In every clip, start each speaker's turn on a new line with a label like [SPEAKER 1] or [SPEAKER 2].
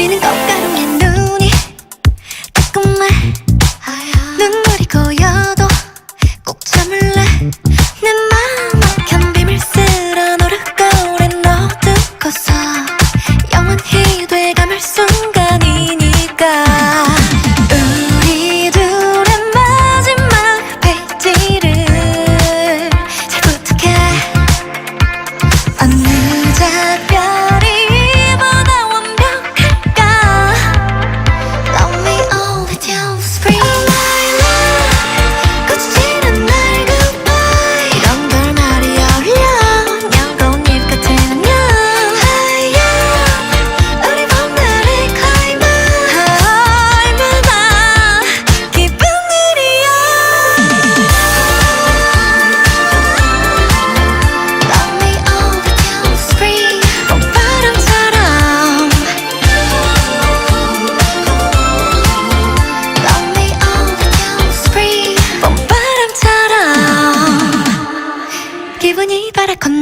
[SPEAKER 1] 우리는 꺾어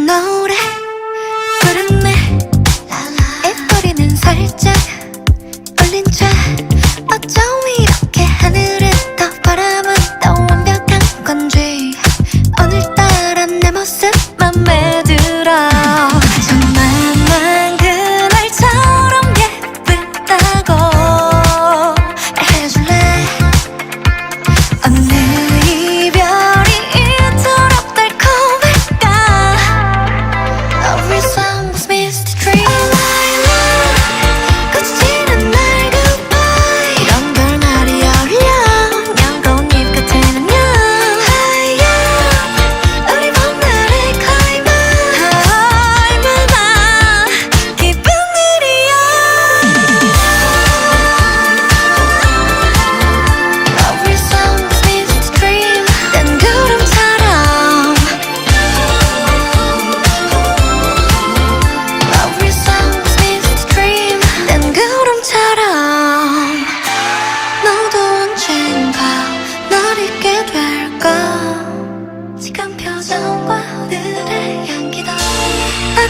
[SPEAKER 1] know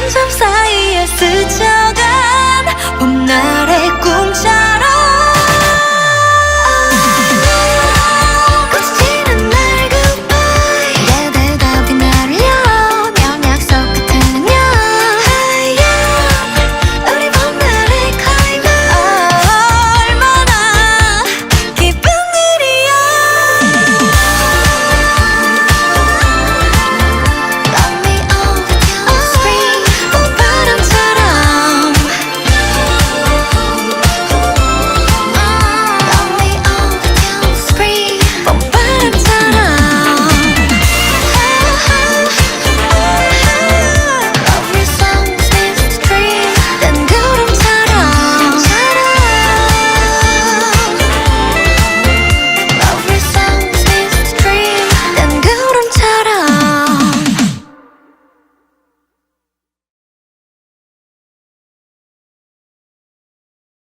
[SPEAKER 1] 한참 사이에 스쳐